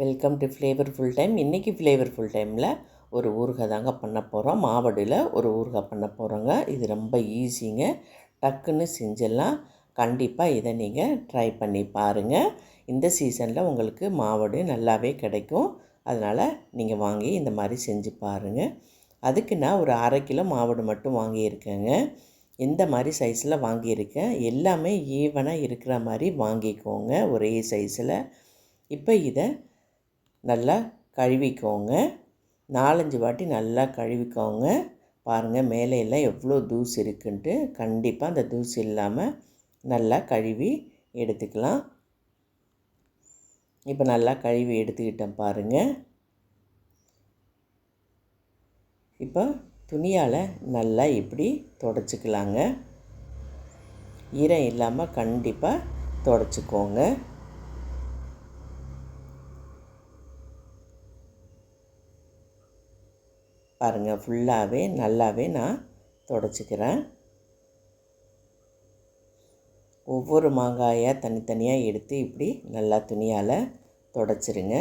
Welcome to flavourful time இன்றைக்கி flavourful டைமில் ஒரு ஊறுகாய் தாங்க பண்ண போகிறோம் மாவடியில் ஒரு ஊறுகாய் பண்ண போகிறோங்க இது ரொம்ப ஈஸிங்க டக்குன்னு செஞ்சிடலாம். கண்டிப்பாக இதை நீங்கள் ட்ரை பண்ணி பாருங்கள் இந்த சீசனில் உங்களுக்கு மாவடு நல்லாவே கிடைக்கும். அதனால் நீங்கள் வாங்கி இந்த மாதிரி செஞ்சு பாருங்கள் அதுக்கு நான் ஒரு அரை கிலோ மாவடு மட்டும் வாங்கியிருக்கேங்க. இந்த மாதிரி சைஸில் வாங்கியிருக்கேன். எல்லாமே ஈவனாக இருக்கிற மாதிரி வாங்கிக்கோங்க. ஒரே சைஸில் இப்போ இதை நல்லா கழுவிக்கோங்க. நாலஞ்சு வாட்டி நல்லா கழுவிக்கோங்க. பாருங்கள் மேலே எல்லாம் எவ்வளோ தூசு இருக்குன்ட்டு கண்டிப்பாக அந்த தூசு இல்லாமல் நல்லா கழுவி எடுத்துக்கலாம். இப்போ நல்லா கழுவி எடுத்துக்கிட்டேன் பாருங்கள் இப்போ துணியால் நல்லா இப்படி தொடச்சிக்கலாங்க. ஈரம் இல்லாமல் கண்டிப்பாக தொடச்சிக்கோங்க. பாருங்கள் ஃபுல்லாகவே நல்லாவே நான் தொடச்சிக்கிறேன். ஒவ்வொரு மாங்காயாக தனித்தனியாக எடுத்து இப்படி நல்லா துணியால் தொடச்சிருங்க.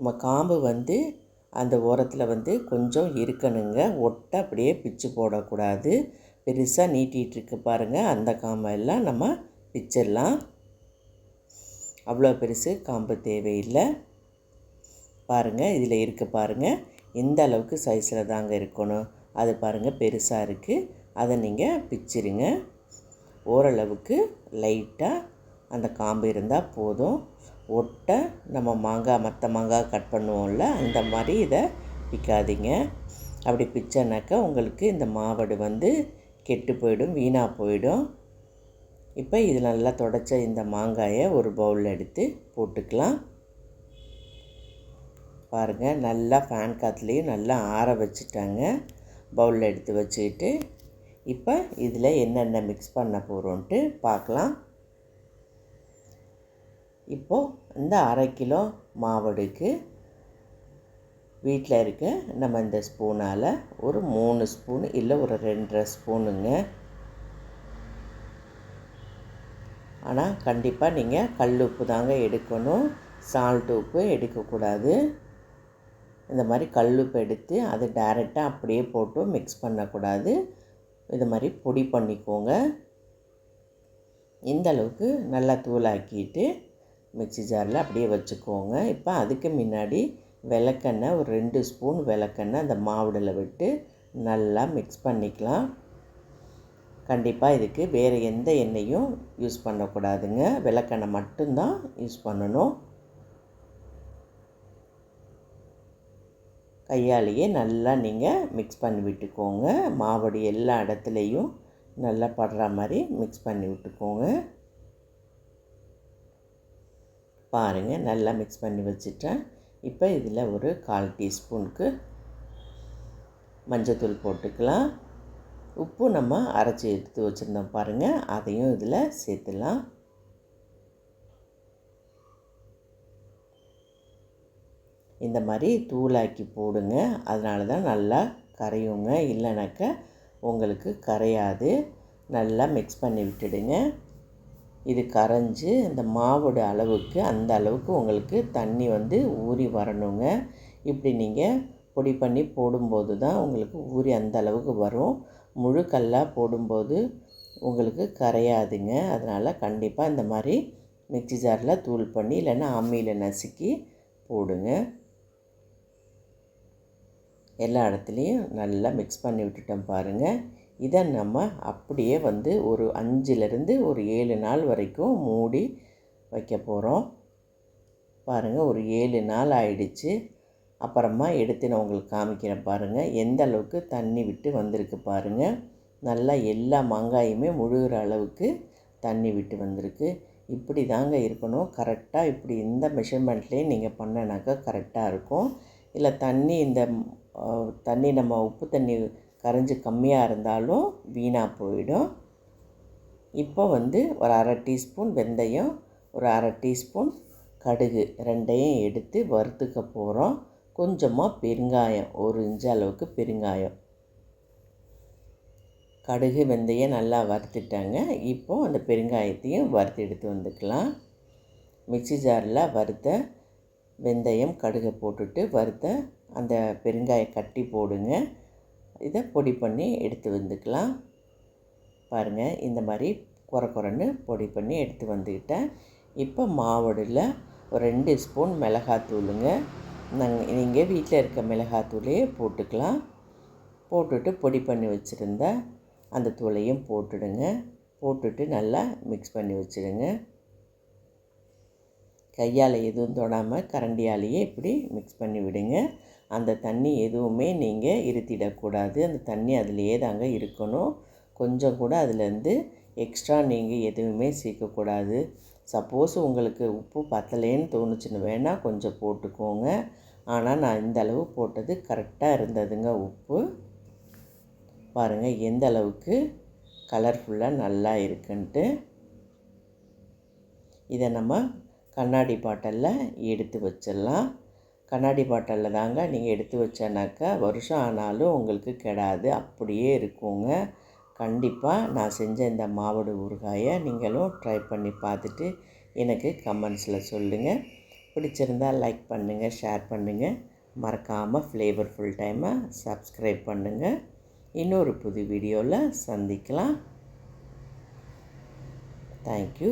நம்ம காம்பு வந்து அந்த ஓரத்தில் வந்து கொஞ்சம் இருக்கணுங்க. ஒட்டை அப்படியே பிச்சு போடக்கூடாது. பெருசாக நீட்டிகிட்ருக்கு பாருங்கள் அந்த காம்பெல்லாம் நம்ம பிச்சிடலாம். அவ்வளோ பெருசு காம்பு தேவையில்லை. பாருங்கள் இதில் இருக்க பாருங்கள் எந்த அளவுக்கு சைஸில் தாங்க இருக்கணும். அது பாருங்கள் பெருசாக இருக்குது அதை நீங்கள் பிச்சிருங்க. ஓரளவுக்கு லைட்டாக அந்த காம்பு இருந்தால் போதும். ஒட்டை நம்ம மாங்காய் மற்ற மாங்காய் கட் பண்ணுவோம்ல அந்த மாதிரி இதை பிக்காதீங்க. அப்படி பிச்சனாக்கா உங்களுக்கு இந்த மாவடு வந்து கெட்டு போயிடும் வீணாக போயிடும். இப்போ இது நல்லா தொடச்ச இந்த மாங்காயை ஒரு பவுலில் எடுத்து போட்டுக்கலாம். பாருங்கள் நல்லா ஃபேன் காற்றுலேயும் நல்லா ஆற வச்சுட்டாங்க. பவுலில் எடுத்து வச்சுக்கிட்டு இப்போ இதில் என்னென்ன மிக்ஸ் பண்ண போகிறோன்ட்டு பார்க்கலாம் இப்போது இந்த அரை கிலோ மாவடுக்கு வீட்டில் இருக்க நம்ம இந்த ஸ்பூனால் ஒரு மூணு ஸ்பூன் இல்லை ஒரு ரெண்டரை ஸ்பூனுங்க ஆனால் கண்டிப்பாக நீங்கள் கல் உப்பு தாங்க எடுக்கணும். சால்ட் உப்பு எடுக்கக்கூடாது. இந்த மாதிரி கல்லுப்பு எடுத்து அதை டைரெக்டாக அப்படியே போட்டு மிக்ஸ் பண்ணக்கூடாது. இது மாதிரி பொடி பண்ணிக்கோங்க. இந்த அளவுக்கு நல்லா தூளாக்கிட்டு மிக்சி ஜாரில் அப்படியே வச்சுக்கோங்க. இப்போ அதுக்கு முன்னாடி விளக்கெண்ணெய் ஒரு ரெண்டு ஸ்பூன் விளக்கெண்ணெய் அந்த மாவுடில் விட்டு நல்லா மிக்ஸ் பண்ணிக்கலாம். கண்டிப்பாக இதுக்கு வேறு எந்த எண்ணெயும் யூஸ் பண்ணக்கூடாதுங்க. விளக்கெண்ணெய் மட்டும்தான் யூஸ் பண்ணணும். கையாலேயே நல்லா நீங்கள் மிக்ஸ் பண்ணி விட்டுக்கோங்க. மாவடி எல்லா இடத்துலையும் நல்லா படுற மாதிரி மிக்ஸ் பண்ணி விட்டுக்கோங்க. பாருங்கள் நல்லா மிக்ஸ் பண்ணி வச்சுட்டேன். இப்போ இதில் ஒரு கால் டீஸ்பூனுக்கு மஞ்சத்தூள் போட்டுக்கலாம். உப்பு நம்ம அரைச்சி எடுத்து வச்சுருந்தோம் பாருங்கள் அதையும் இதில் சேர்த்துலாம். இந்த மாதிரி தூளாக்கி போடுங்க. அதனால தான் நல்லா கரையுங்க. இல்லைனாக்க உங்களுக்கு கரையாது. நல்லா மிக்ஸ் பண்ணி விட்டுடுங்க. இது கரைஞ்சி இந்த மாவோட அளவுக்கு அந்த அளவுக்கு உங்களுக்கு தண்ணி வந்து ஊறி வரணுங்க. இப்படி நீங்கள் பொடி பண்ணி போடும்போது தான் உங்களுக்கு ஊறி அந்த அளவுக்கு வரும். முழு கல்லாக போடும்போது உங்களுக்கு கரையாதுங்க. அதனால் கண்டிப்பாக இந்த மாதிரி மிக்சி ஜாரில் தூள் பண்ணி இல்லைன்னா அம்மியில் நசுக்கி போடுங்க. எல்லா இடத்துலையும் நல்லா மிக்ஸ் பண்ணி விட்டுட்டோம் பாருங்கள் இதை நம்ம அப்படியே வந்து ஒரு அஞ்சுலேருந்து ஒரு ஏழு நாள் வரைக்கும் மூடி வைக்க போகிறோம் பாருங்கள் ஒரு ஏழு நாள் ஆயிடுச்சு. அப்புறமா எடுத்து நான் உங்களுக்கு காமிக்கிறேன் பாருங்கள் எந்த அளவுக்கு தண்ணி விட்டு வந்திருக்கு பாருங்கள் நல்லா எல்லா மாங்காயுமே முழுகிற அளவுக்கு தண்ணி விட்டு வந்திருக்கு. இப்படி தாங்க இருக்கணும். கரெக்டாக இப்படி இந்த மெஷர்மெண்ட்லேயே நீங்கள் பண்ணனாக்கா கரெக்டாக இருக்கும். இல்லை தண்ணி இந்த தண்ணி நம்ம உப்பு தண்ணி கரைஞ்சி கம்மியாக இருந்தாலும் வீணாக போயிடும். இப்போ வந்து ஒரு அரை டீஸ்பூன் வெந்தயம் ஒரு அரை டீஸ்பூன் கடுகு ரெண்டையும் எடுத்து வறுத்துக்க போகிறோம் கொஞ்சமாக பெருங்காயம் ஒரு இன்ச்சு அளவுக்கு பெருங்காயம். கடுகு வெந்தயம் நல்லா வறுத்துட்டாங்க. இப்போது அந்த பெருங்காயத்தையும் வறுத்து எடுத்து வந்துக்கலாம். மிக்சி ஜாரில் வறுத்த வெந்தயம் கடுகை போட்டுட்டு வறுத்த அந்த பெருங்காய கட்டி போடுங்க. இதை பொடி பண்ணி எடுத்து வந்துக்கலாம். பாருங்கள் இந்த மாதிரி குறை குறைன்னு பொடி பண்ணி எடுத்து வந்துக்கிட்டேன். இப்போ மாவடில் ஒரு ரெண்டு ஸ்பூன் மிளகாத்தூளுங்க நாங்கள் நீங்கள் வீட்டில் இருக்க மிளகாத்தூளையே போட்டுக்கலாம். போட்டுட்டு பொடி பண்ணி வச்சுருந்தா அந்த தூளையும் போட்டுடுங்க. போட்டுட்டு நல்லா மிக்ஸ் பண்ணி வச்சுடுங்க. கையால் எதுவும் தொடாமல் கரண்டியாலேயே இப்படி மிக்ஸ் பண்ணி விடுங்க. அந்த தண்ணி எதுவுமே நீங்கள் இருத்திடக்கூடாது அந்த தண்ணி அதிலேயே தாங்க இருக்கணும். கொஞ்சம் கூட அதுலேருந்து எக்ஸ்ட்ரா நீங்கள் எதுவுமே சேர்க்கக்கூடாது. சப்போஸ் உங்களுக்கு உப்பு பத்தலேன்னு தோணுச்சுன்னு வேணால் கொஞ்சம் போட்டுக்கோங்க. ஆனால் நான் இந்த அளவு போட்டது கரெக்டாக இருந்ததுங்க உப்பு. பாருங்கள் எந்த அளவுக்கு கலர்ஃபுல்லாக நல்லா இருக்குன்ட்டு. இதை நம்ம கண்ணாடி பாட்டிலில் எடுத்து வச்சிடலாம். கண்ணாடி பாட்டிலில் தாங்க நீங்கள் எடுத்து வச்சேனாக்கா வருஷம் ஆனாலும் உங்களுக்கு கெடாது அப்படியே இருக்குங்க. கண்டிப்பாக நான் செஞ்ச இந்த மாவடு ஊறுகாயை நீங்களும் ட்ரை பண்ணி பார்த்துட்டு எனக்கு கமெண்ட்ஸில் சொல்லுங்கள் பிடிச்சிருந்தால் லைக் பண்ணுங்கள் ஷேர் பண்ணுங்கள் மறக்காமல் ஃப்ளேவர்ஃபுல் டைமை சப்ஸ்கிரைப் பண்ணுங்கள் இன்னொரு புது வீடியோவில் சந்திக்கலாம். தேங்க்யூ